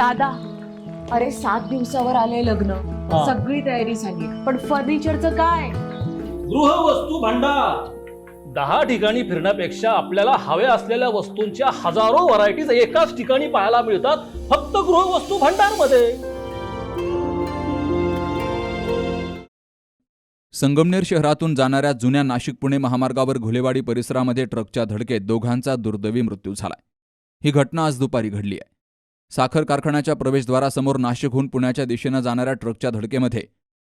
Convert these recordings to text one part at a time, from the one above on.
दादा अरे सात दिवसावर आले लग्न. हा. सगळी तयारी झाली पण फर्निचरचं काय? गृहवस्तू भांडार. दहा ठिकाणी फिरण्यापेक्षा आपल्याला हव्या असलेल्या वस्तूंच्या हजारो व्हरायटीज एकाच ठिकाणी पाहायला मिळतात फक्त गृहवस्तू भांडारमध्ये संगमनेर शहरातून जाणाऱ्या जुन्या नाशिक पुणे महामार्गावर घुलेवाडी परिसरामध्ये ट्रकच्या धडकेत दोघांचा दुर्दैवी मृत्यू झालाय. ही घटना आज दुपारी घडली आहे. साखर कारखान्याच्या प्रवेशद्वारासमोर नाशिकहून पुण्याच्या दिशेनं जाणाऱ्या ट्रकच्या धडकेमध्ये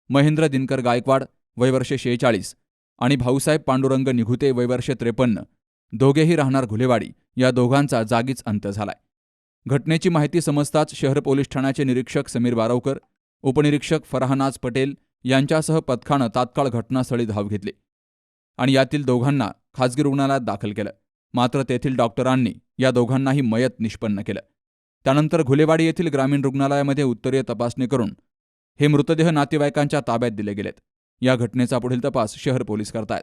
महेंद्र दिनकर गायकवाड वयवर्षे शेहेचाळीस आणि भाऊसाहेब पांडुरंग निघुते वयवर्षे त्रेपन्न. दोघेही राहणार घुलेवाडी. या दोघांचा जागीच अंत झालाय. घटनेची माहिती समजताच शहर पोलीस ठाण्याचे निरीक्षक समीर बारवकर उपनिरीक्षक फरहानाज पटेल यांच्यासह पथकानं तात्काळ घटनास्थळी धाव घेतली आणि यातील दोघांना खाजगी रुग्णालयात दाखल केलं. मात्र तेथील डॉक्टरांनी या दोघांनाही मयत निष्पन्न केलं. त्यानंतर घुलेवाडी येथील ग्रामीण रुग्णालयामध्ये उत्तरीय तपासणी करून हे मृतदेह नातेवाईकांच्या ताब्यात दिले गेलेत. या घटनेचा पुढील तपास शहर पोलीस करतायत.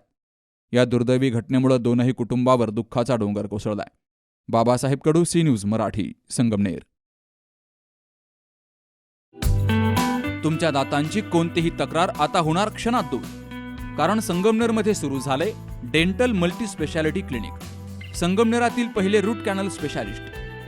या दुर्दैवी घटनेमुळे दोनही कुटुंबावर दुःखाचा डोंगर कोसळलाय. Babasaheb Kadu C news Marathi Sangamner. तुमच्या दातांची कोणतीही तक्रार आता होणार क्षणात दूर. कारण संगमनेरमध्ये सुरू झाले डेंटल मल्टी स्पेशालिटी क्लिनिक. संगमनेरातील पहिले root canal specialist.